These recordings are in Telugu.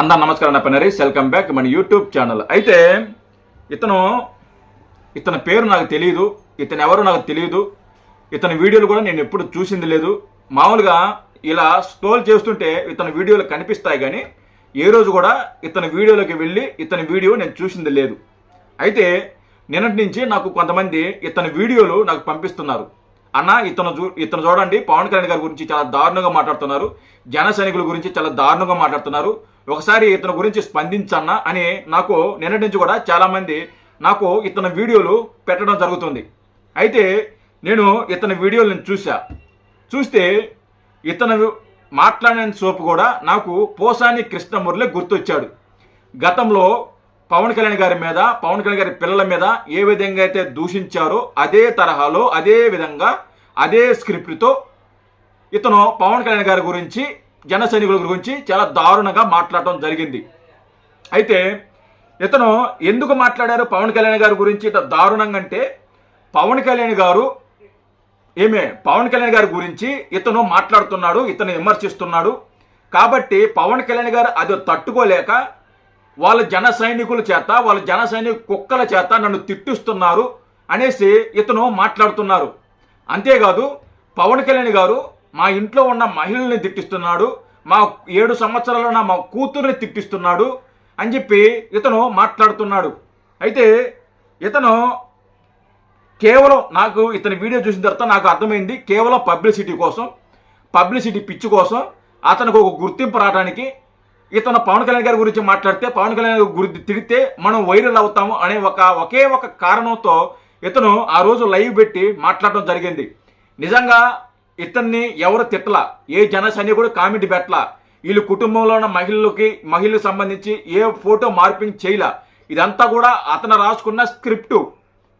అందరు నమస్కారం నా పనరి వెల్కమ్ బ్యాక్ మన యూట్యూబ్ ఛానల్ అయితే ఇతను ఇతని పేరు నాకు తెలియదు ఇతను ఎవరు నాకు తెలియదు ఇతని వీడియోలు కూడా నేను ఎప్పుడు చూసింది లేదు. మామూలుగా ఇలా స్క్రోల్ చేస్తుంటే ఇతని వీడియోలు కనిపిస్తాయి కానీ ఏ రోజు కూడా ఇతని వీడియోలోకి వెళ్ళి ఇతని వీడియో నేను చూసింది లేదు. అయితే నిన్నటి నుంచి నాకు కొంతమంది ఇతని వీడియోలు నాకు పంపిస్తున్నారు. అన్న ఇతను చూ ఇతను చూడండి పవన్ కళ్యాణ్ గారి గురించి చాలా దారుణంగా మాట్లాడుతున్నారు. జన సైనికుల గురించి చాలా దారుణంగా మాట్లాడుతున్నారు. ఒకసారి ఇతని గురించి స్పందించన్న అని నాకు నిన్నటి నుంచి కూడా చాలా మంది నాకు ఇతని వీడియోలు పెట్టడం జరుగుతుంది. అయితే నేను ఇతని వీడియోలను చూసా చూస్తే ఇతను మాట్లాడిన సోపు కూడా నాకు పోసాని కృష్ణమురళి గుర్తొచ్చాడు. గతంలో పవన్ కళ్యాణ్ గారి మీద పవన్ కళ్యాణ్ గారి పిల్లల మీద ఏ విధంగా అయితే దూషించారో అదే తరహాలో అదే విధంగా అదే స్క్రిప్ట్తో ఇతను పవన్ కళ్యాణ్ గారి గురించి జన సైనికుల గురించి చాలా దారుణంగా మాట్లాడటం జరిగింది. అయితే ఇతను ఎందుకు మాట్లాడారు పవన్ కళ్యాణ్ గారి గురించి ఇంత దారుణంగా అంటే పవన్ కళ్యాణ్ గారు ఏమే పవన్ కళ్యాణ్ గారి గురించి ఇతను మాట్లాడుతున్నాడు ఇతను విమర్శిస్తున్నాడు. కాబట్టి పవన్ కళ్యాణ్ గారు అది తట్టుకోలేక వాళ్ళ జన సైనికుల చేత వాళ్ళ జన సైనిక కుక్కల చేత నన్ను తిట్టిస్తున్నారు అనేసి ఇతను మాట్లాడుతున్నారు. అంతేకాదు పవన్ కళ్యాణ్ గారు మా ఇంట్లో ఉన్న మహిళల్ని తిట్టిస్తున్నాడు మా ఏడు సంవత్సరాల నా మా కూతుర్ని తిట్టిస్తున్నాడు అని చెప్పి ఇతను మాట్లాడుతున్నాడు. అయితే ఇతను కేవలం నాకు ఇతని వీడియో చూసిన తర్వాత నాకు అర్థమైంది కేవలం పబ్లిసిటీ కోసం పబ్లిసిటీ పిచ్చి కోసం అతనికి ఒక గుర్తింపు రావడానికి ఇతను పవన్ కళ్యాణ్ గారి గురించి మాట్లాడితే పవన్ కళ్యాణ్ గురించి తిడితే మనం వైరల్ అవుతాము అనే ఒక ఒకే ఒక కారణంతో ఇతను ఆ రోజు లైవ్ పెట్టి మాట్లాడటం జరిగింది. నిజంగా ఇతన్ని ఎవరు తిట్టలా? ఏ జన సైనికుడు కామెంట్ పెట్టలా? వీళ్ళు కుటుంబంలో ఉన్న మహిళలకి మహిళలకు సంబంధించి ఏ ఫోటో మార్పింగ్ చేయలా? ఇదంతా కూడా అతను రాసుకున్న స్క్రిప్టు.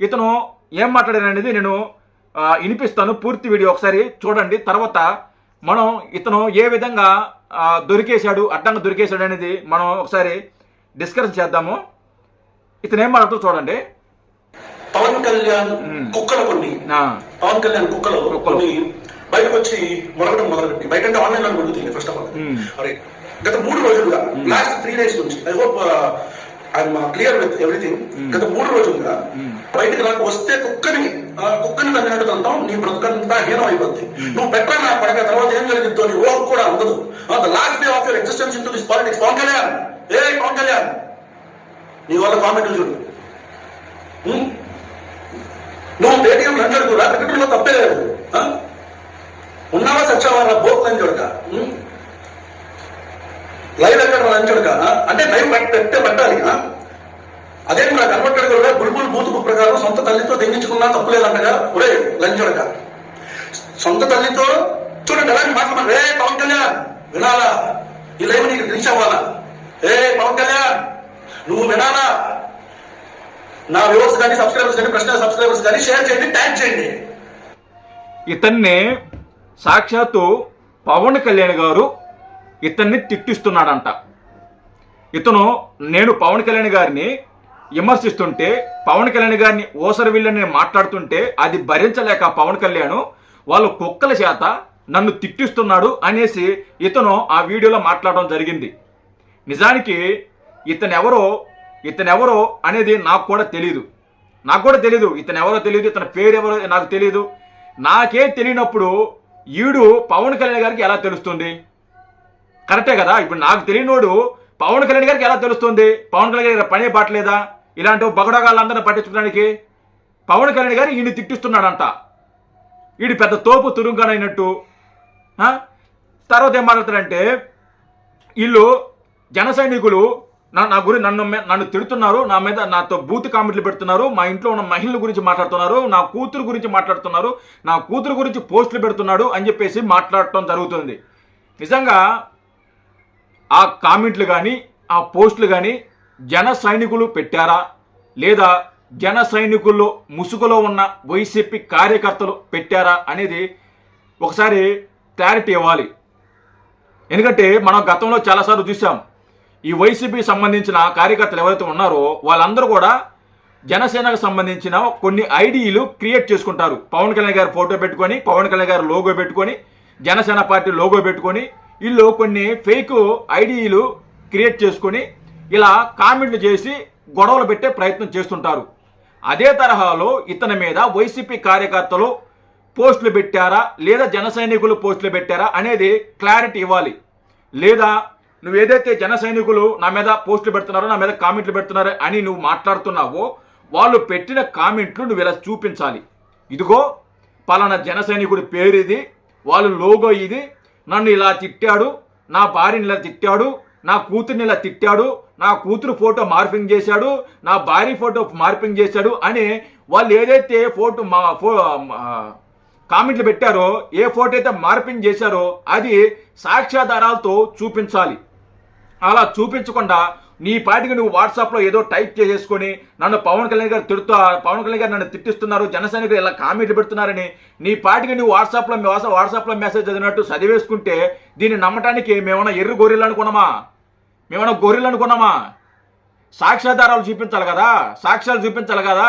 ఇతను ఏం మాట్లాడాననేది నేను వినిపిస్తాను. పూర్తి వీడియో ఒకసారి చూడండి. తర్వాత మనం ఇతను ఏ విధంగా దొరికేశాడు అడ్డంగా దొరికేశాడు అనేది మనం ఒకసారి డిస్కస్ చేద్దాము. ఇతను ఏం మాట్లాడుతూ చూడండి. పవన్ కళ్యాణ్ కుక్కలు కొన్ని. ఆ, పవన్ కళ్యాణ్ కుక్కలు. కొన్ని బయటకు వచ్చి మొరగడం మొదలుపెట్టి బయట అంటే ఆన్లైన్లో ఫస్ట్ ఆఫ్ ఆల్ గత మూడు రోజులుగా లాస్ట్ త్రీ డేస్ నుంచి I hope I'm clear with everything గత మూడు రోజులుగా బయటకు నాకు వస్తే కుక్కని ఆ, కుక్కని తగ్గినట్టు తంటాం నీ బ్రతకంతా హీనం అయిపోద్ది. నువ్వు పెట్టా నా పడక తర్వాత ఏం జరిగిందో నీ ఓహ్ కూడా ఉండదు. The last day of your existence into this politics Pawan Kalyan! ఏ పవన్ కళ్యాణ్! నీ వల్ల కామెంట్లు చూడు. Hmm? నువ్వు పేటీఎం లంచడుకు రా క్రికెట్లో తప్పే లేదు? ఉన్నావా సచ్చావా బోక్ లంచడుక లైవ్ ఎక్కడ కానా అంటే లైవ్ పెట్టే పెట్టాలి ఆ? అదేం నా కనబట్టాడు కూడా బుల్బుల్ బూతుకు ప్రకారం సొంత తల్లితో తెగించుకున్నా తప్పులేదంటగా ఒరే లంచడక సొంత తల్లితో చూడండి ఎలాంటి మాట్లాడు రే పవన్ కళ్యాణ్ వినాలా? ఈ లైవ్ నీకు రీచ్ అవ్వాలా? ఏ పవన్ కళ్యాణ్ నువ్వు వినాలా? నా వ్యూవర్స్ కానీ సబ్స్క్రైబర్స్ కానీ ప్రశ్న సబ్స్క్రైబర్స్ కానీ షేర్ చేయండి ట్యాగ్ చేయండి. ఇతన్ని సాక్షాత్తు పవన్ కళ్యాణ్ గారు ఇతన్ని తిట్టిస్తున్నాడంట. ఇతను నేను పవన్ కళ్యాణ్ గారిని విమర్శిస్తుంటే పవన్ కళ్యాణ్ గారిని ఓసరి విల్లని మాట్లాడుతుంటే అది భరించలేక పవన్ కళ్యాణ్ వాళ్ళ కుక్కల చేత నన్ను తిట్టిస్తున్నాడు అనేసి ఇతను ఆ వీడియోలో మాట్లాడడం జరిగింది. నిజానికి ఇతనెవరో ఇతనెవరో అనేది నాకు కూడా తెలియదు నాకు కూడా తెలియదు ఇతను ఎవరో తెలియదు ఇతని పేరు ఎవరో నాకు తెలియదు నాకే తెలియనప్పుడు ఈడు పవన్ కళ్యాణ్ గారికి ఎలా తెలుస్తుంది? కరెక్టే కదా? ఇప్పుడు నాకు తెలియనోడు పవన్ కళ్యాణ్ గారికి ఎలా తెలుస్తుంది? పవన్ కళ్యాణ్ గారి పనే పాటలేదా? ఇలాంటి బగడగాళ్ళందరినీ పట్టించుకోవడానికి పవన్ కళ్యాణ్ గారు ఈయన తిట్టిస్తున్నాడంట. ఈడు పెద్ద తోపు తురుంగానైనట్టు. తర్వాత ఏం మాట్లాడతారంటే వీళ్ళు జన సైనికులు నా నా గురి నన్ను నన్ను తిడుతున్నారు నా మీద నాతో బూత్ కామెంట్లు పెడుతున్నారు మా ఇంట్లో ఉన్న మహిళల గురించి మాట్లాడుతున్నారు నా కూతురు గురించి మాట్లాడుతున్నారు నా కూతురు గురించి పోస్టులు పెడుతున్నాడు అని చెప్పేసి మాట్లాడటం జరుగుతుంది. నిజంగా ఆ కామెంట్లు కానీ ఆ పోస్టులు కానీ జన సైనికులు పెట్టారా? లేదా జన సైనికుల్లో ముసుగులో ఉన్న వైసీపీ కార్యకర్తలు పెట్టారా అనేది ఒకసారి క్లారిటీ ఇవ్వాలి. ఎందుకంటే మనం గతంలో చాలాసార్లు చూసాం ఈ వైసీపీ సంబంధించిన కార్యకర్తలు ఎవరైతే ఉన్నారో వాళ్ళందరూ కూడా జనసేనకు సంబంధించిన కొన్ని ఐడీలు క్రియేట్ చేసుకుంటారు. పవన్ కళ్యాణ్ గారి ఫోటో పెట్టుకొని పవన్ కళ్యాణ్ గారి లోగో పెట్టుకొని జనసేన పార్టీ లోగో పెట్టుకొని వీళ్ళు కొన్ని ఫేక్ ఐడీలు క్రియేట్ చేసుకొని ఇలా కామెంట్లు చేసి గొడవలు పెట్టే ప్రయత్నం చేస్తుంటారు. అదే తరహాలో ఇతని మీద వైసీపీ కార్యకర్తలు పోస్టులు పెట్టారా? లేదా జన సైనికులు పోస్టులు పెట్టారా? అనేది క్లారిటీ ఇవ్వాలి. లేదా నువ్వు ఏదైతే జన సైనికులు నా మీద పోస్టులు పెడుతున్నారో నా మీద కామెంట్లు పెడుతున్నారో అని నువ్వు మాట్లాడుతున్నావో వాళ్ళు పెట్టిన కామెంట్లు నువ్వు ఇలా చూపించాలి. ఇదిగో పలానా జన సైనికుడి పేరు ఇది వాళ్ళు లోగో ఇది నన్ను ఇలా తిట్టాడు నా భార్యని ఇలా తిట్టాడు నా కూతుర్ని ఇలా తిట్టాడు నా కూతురు ఫోటో మార్పింగ్ చేశాడు నా భార్య ఫోటో మార్పింగ్ చేశాడు అని వాళ్ళు ఏదైతే ఫోటో మా ఫో కామెంట్లు పెట్టారో ఏ ఫోటో అయితే మార్పింగ్ చేశారో అది సాక్ష్యాధారాలతో చూపించాలి. అలా చూపించకుండా నీ పాటికి నువ్వు వాట్సాప్లో ఏదో టైప్ చేసేసుకొని నన్ను పవన్ కళ్యాణ్ గారు తిడుతూ పవన్ కళ్యాణ్ గారు నన్ను తిట్టిస్తున్నారు జనసైనికులు ఇలా కామెంట్లు పెడుతున్నారని నీ పాటికి నువ్వు వాట్సాప్లో వాట్సాప్ వాట్సాప్లో మెసేజ్ చదివినట్టు చదివేసుకుంటే దీన్ని నమ్మటానికి మేమన్నా ఎర్ర గొర్రెలు అనుకున్నామా? మేమన్నా గొర్రెలు అనుకున్నామా? సాక్ష్యాధారాలు చూపించాలి కదా? సాక్ష్యాలు చూపించాలి కదా?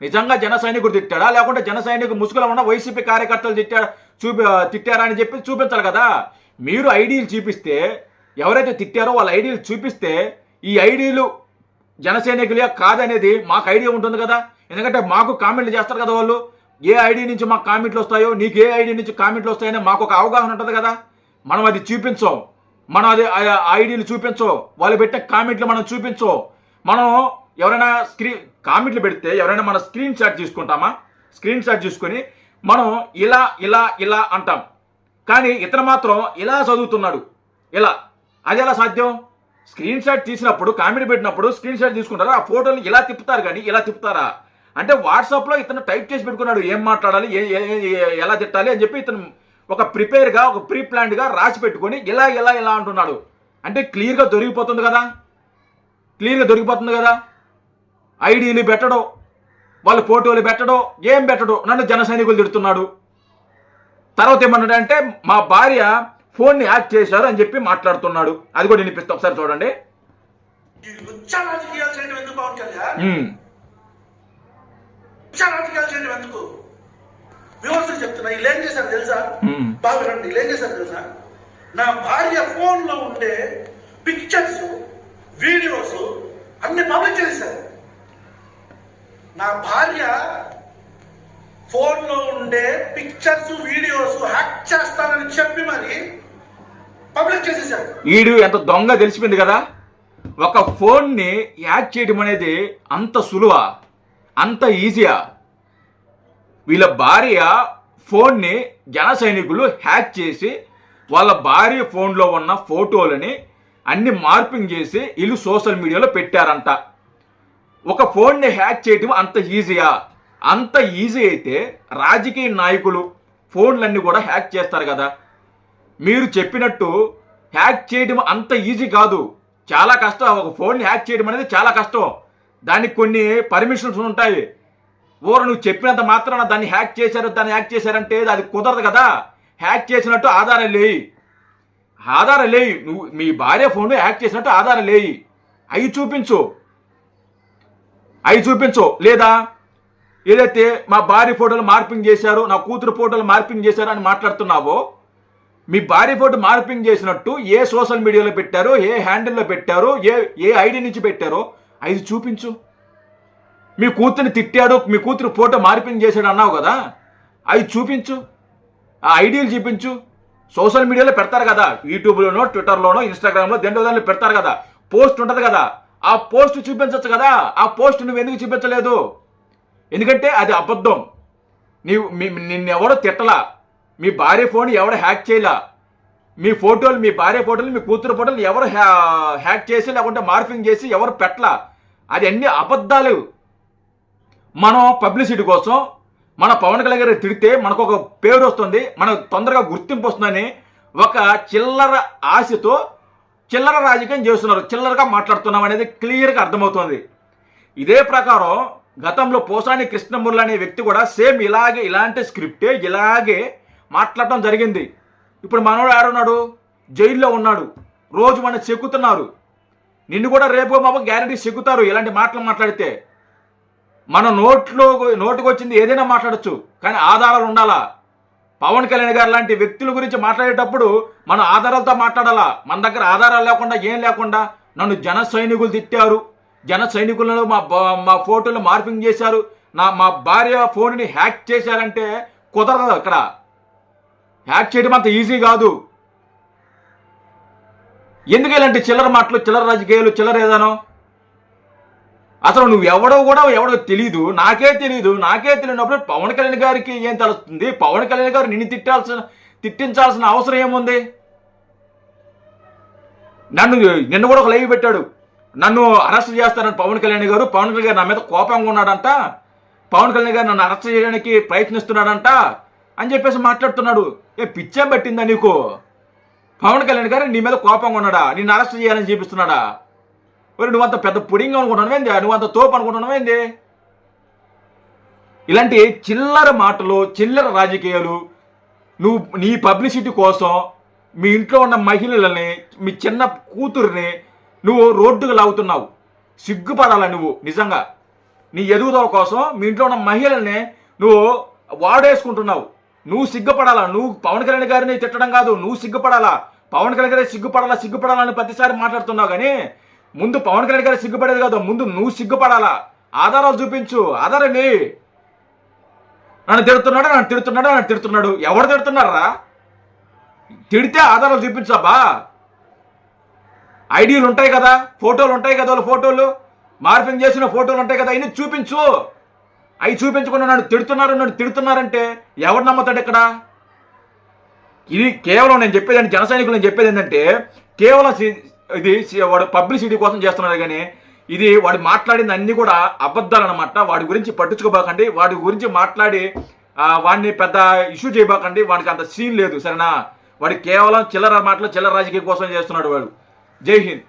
నిజంగా జన సైనికుడు తిట్టాడా? లేకుంటే జన సైనికు ముసుగులో ఉన్న వైసీపీ కార్యకర్తలు తిట్టా చూపి తిట్టారా అని చెప్పి చూపించాలి కదా? మీరు ఐడీలు చూపిస్తే ఎవరైతే తిట్టారో వాళ్ళ ఐడీలు చూపిస్తే ఈ ఐడీలు జనసైనికులే కాదనేది మాకు ఐడియా ఉంటుంది కదా. ఎందుకంటే మాకు కామెంట్లు చేస్తారు కదా వాళ్ళు. ఏ ఐడి నుంచి మాకు కామెంట్లు వస్తాయో నీకు ఏ ఐడి నుంచి కామెంట్లు వస్తాయని మాకు ఒక అవగాహన ఉంటుంది కదా. మనం అది చూపించం. మనం అది ఆ ఐడీలు చూపించో. వాళ్ళు పెట్టే కామెంట్లు మనం చూపించో. మనం ఎవరైనా స్క్రీన్ కామెంట్లు పెడితే ఎవరైనా మన స్క్రీన్ షాట్ తీసుకుంటామా? స్క్రీన్ షాట్ తీసుకొని మనం ఇలా ఇలా ఇలా అంటాం. కానీ ఇతను మాత్రం ఇలా చదువుతున్నాడు. ఇలా అది ఎలా సాధ్యం? స్క్రీన్ షాట్ తీసినప్పుడు కామెడీ పెట్టినప్పుడు స్క్రీన్ షాట్ తీసుకుంటారు? ఆ ఫోటోని ఇలా తిప్పుతారు కానీ ఇలా తిప్పుతారా? అంటే వాట్సాప్లో ఇతను టైప్ చేసి పెట్టుకున్నాడు ఏం మాట్లాడాలి ఏ ఏ- ఎలా తిట్టాలి అని చెప్పి ఇతను ఒక ప్రిపేర్గా ఒక ప్రీ ప్లాన్డ్గా రాసి పెట్టుకొని ఇలా ఇలా ఇలా అంటున్నాడు. అంటే క్లియర్గా దొరికిపోతుంది కదా? క్లియర్గా దొరికిపోతుంది కదా? ఐడీలు పెట్టడం వాళ్ళ ఫోటోలు పెట్టడం ఏం పెట్టడం? నన్ను జన సైనికులు తిడుతున్నాడు. తర్వాత ఏమన్నాడు అంటే మా భార్య ఫోన్ని హ్యాక్ చేశారు అని చెప్పి మాట్లాడుతున్నాడు. అది కూడా వినిపిస్తా ఒకసారి చూడండి. విమర్శలు చెప్తున్నా వీళ్ళు ఏం చేశారు తెలుసా? మ్మ్. బాగా వినండి వీళ్ళు ఏం చేశారు తెలుసా? నా భార్య ఫోన్లో ఉండే పిక్చర్స్ వీడియోస్ అన్ని పబ్లిక్ చేశారు నా భార్య ఫోన్లో ఉండే పిక్చర్స్ వీడియోస్ హ్యాక్ చేస్తానని చెప్పి మరి ఈడు ఎంత దొంగ తెలిసిపోయింది కదా? ఒక ఫోన్ని యాడ్ చేయడం అనేది అంత సులువ? అంత ఈజీయా? వీళ్ళ భార్య ఫోన్ని జన సైనికులు హ్యాక్ చేసి వాళ్ళ భార్య ఫోన్లో ఉన్న ఫోటోలని అన్ని మార్పింగ్ చేసి వీళ్ళు సోషల్ మీడియాలో పెట్టారంట. ఒక ఫోన్ని హ్యాక్ చేయటం అంత ఈజీయా? అంత ఈజీ అయితే రాజకీయ నాయకులు ఫోన్లన్నీ కూడా హ్యాక్ చేస్తారు కదా? మీరు చెప్పినట్టు హ్యాక్ చేయడం అంత ఈజీ కాదు. చాలా కష్టం. ఒక ఫోన్ని హ్యాక్ చేయడం అనేది చాలా కష్టం. దానికి కొన్ని పర్మిషన్స్ ఉంటాయి. ఊరు నువ్వు చెప్పినంత మాత్రాన దాన్ని హ్యాక్ చేశారు దాన్ని హ్యాక్ చేశారంటే అది కుదరదు కదా. హ్యాక్ చేసినట్టు ఆధారం లేయి. ఆధారం లేయి. నువ్వు మీ భార్య ఫోన్ హ్యాక్ చేసినట్టు ఆధారం లేయి. అవి చూపించు. అవి చూపించు. లేదా ఏదైతే మా భార్య ఫోటోలు మార్పింగ్ చేశారు నా కూతురు ఫోటోలు మార్పింగ్ చేశారు అని మాట్లాడుతున్నావో మీ భార్య ఫోటో మార్పింగ్ చేసినట్టు ఏ సోషల్ మీడియాలో పెట్టారో ఏ హ్యాండిల్లో పెట్టారో ఏ ఏ ఐడి నుంచి పెట్టారో అది చూపించు. మీ కూతురిని తిట్టాడు మీ కూతురు ఫోటో మార్పింగ్ చేశాడు అన్నావు కదా అది చూపించు. ఆ ఐడియాలు చూపించు. సోషల్ మీడియాలో పెడతారు కదా యూట్యూబ్లోనో ట్విట్టర్లోనో ఇన్స్టాగ్రామ్లో దేంట్లో దాన్ని పెడతారు కదా పోస్ట్ ఉంటుంది కదా ఆ పోస్ట్ చూపించవచ్చు కదా ఆ పోస్ట్ నువ్వు ఎందుకు చూపించలేదు? ఎందుకంటే అది అబద్ధం. నీవు నిన్నెవడో తిట్టలా. మీ భార్య ఫోన్ ఎవరు హ్యాక్ చేయలా? మీ ఫోటోలు మీ భార్య ఫోటోలు మీ కూతురు ఫోటోలు ఎవరు హ్యా- హ్యాక్ చేసి లేకుంటే మార్పింగ్ చేసి ఎవరు పెట్టలా? అది అన్ని అబద్ధాలు. మనం పబ్లిసిటీ కోసం మన పవన్ కళ్యాణ్ గారు తిడితే మనకు ఒక పేరు వస్తుంది మనకు తొందరగా గుర్తింపు వస్తుందని ఒక చిల్లర ఆశతో చిల్లర రాజకీయం చేస్తున్నారు. చిల్లరగా మాట్లాడుతున్నాం అనేది క్లియర్గా అర్థమవుతుంది. ఇదే ప్రకారం గతంలో పోసాని కృష్ణమూర్తి అనే వ్యక్తి కూడా సేమ్ ఇలాగే ఇలాంటి స్క్రిప్టే ఇలాగే మాట్లాడటం జరిగింది. ఇప్పుడు మనోడు ఆడున్నాడు జైల్లో ఉన్నాడు. రోజు మన చెక్కుతున్నారు. నిన్ను కూడా రేపు మామ గ్యారంటీ చెక్కుతారు ఇలాంటి మాటలు మాట్లాడితే. మన నోట్లో నోటుకు వచ్చింది ఏదైనా మాట్లాడచ్చు కానీ ఆధారాలు ఉండాలా? పవన్ కళ్యాణ్ గారు లాంటి వ్యక్తుల గురించి మాట్లాడేటప్పుడు మనం ఆధారాలతో మాట్లాడాలా? మన దగ్గర ఆధారాలు లేకుండా ఏం లేకుండా నన్ను జన సైనికులు తిట్టారు. జన సైనికులను మా మా ఫోటోలు మార్పింగ్ చేశారు. నా మా భార్య ఫోన్ని హ్యాక్ చేశారంటే కుదరదు అక్కడ. హ్యాక్ చేయడం అంత ఈజీ కాదు. ఎందుకు ఇలాంటి చిల్లర మాటలు చిల్లర రాజకీయాలు చిల్లర ఏదానో? అసలు నువ్వు ఎవడో కూడా ఎవడో తెలీదు. నాకే తెలీదు. నాకే తెలియనప్పుడు పవన్ కళ్యాణ్ గారికి ఏం తెలుస్తుంది? పవన్ కళ్యాణ్ గారు నిన్ను తిట్టాల్సిన తిట్టించాల్సిన అవసరం ఏముంది? నన్ను నిన్న కూడా ఒక లైవ్ పెట్టాడు. నన్ను అరెస్ట్ చేస్తారని పవన్ కళ్యాణ్ గారు. పవన్ కళ్యాణ్ గారు నా మీద కోపంగా ఉన్నాడంట. పవన్ కళ్యాణ్ గారు నన్ను అరెస్ట్ చేయడానికి ప్రయత్నిస్తున్నాడంట. అని చెప్పేసి మాట్లాడుతున్నాడు. ఏ పిచ్చేం పట్టిందా నీకు? పవన్ కళ్యాణ్ గారు నీ మీద కోపంగా ఉన్నాడా? నిన్ను అరెస్ట్ చేయాలని చూపిస్తున్నాడా? మరి నువ్వంత పెద్ద పుడింగ్ నువ్వు నువ్వంత తోపు అనుకుంటున్నావేంది ఇలాంటి చిల్లర మాటలు చిల్లర రాజకీయాలు నువ్వు నీ పబ్లిసిటీ కోసం మీ ఇంట్లో ఉన్న మహిళలని మీ చిన్న కూతురిని నువ్వు రోడ్డుకు లాగుతున్నావు. సిగ్గుపడాలా నువ్వు? నిజంగా. నీ ఎదుగుదల కోసం మీ ఇంట్లో ఉన్న మహిళల్ని నువ్వు వాడేసుకుంటున్నావు. నువ్వు సిగ్గుపడాలా? నువ్వు పవన్ కళ్యాణ్ గారిని తిట్టడం కాదు. నువ్వు సిగ్గుపడాలా? పవన్ కళ్యాణ్ గారి సిగ్గుపడాలా సిగ్గుపడాలా అని ప్రతిసారి మాట్లాడుతున్నావు కానీ ముందు పవన్ కళ్యాణ్ గారు సిగ్గుపడేది కాదు. ముందు నువ్వు సిగ్గుపడాలా? ఆధారాలు చూపించు. ఆధారండి నన్ను తిడుతున్నాడు? నన్ను తిడుతున్నాడు? నన్ను తిడుతున్నాడు. ఎవరు తిడుతున్నారా? తిడితే ఆధారాలు చూపించాబా ఐడీలు ఉంటాయి కదా ఫోటోలు ఉంటాయి కదా వాళ్ళ ఫోటోలు. మార్పింగ్ చేసిన ఫోటోలు ఉంటాయి కదా ఇన్ని చూపించు. అవి చూపించుకుని నన్ను తిడుతున్నారు నన్ను తిడుతున్నారంటే ఎవరు నమ్ముతాడు ఇక్కడ? ఇది కేవలం నేను చెప్పేది జన సైనికులు నేను చెప్పేది ఏంటంటే కేవలం సి- ఇది వాడు పబ్లిసిటీ కోసం చేస్తున్నారు కానీ ఇది వాడు మాట్లాడింది అన్ని కూడా అబద్ధాలు అనమాట వాడి గురించి పట్టించుకోబాకండి. వాడి గురించి మాట్లాడి వాడిని పెద్ద ఇష్యూ చేయబాకండి. వాడికి అంత సీన్ లేదు సరేనా? వాడు కేవలం చిల్లర మాటలు చిల్లర రాజకీయం కోసం చేస్తున్నాడు వాడు. జై హింద్.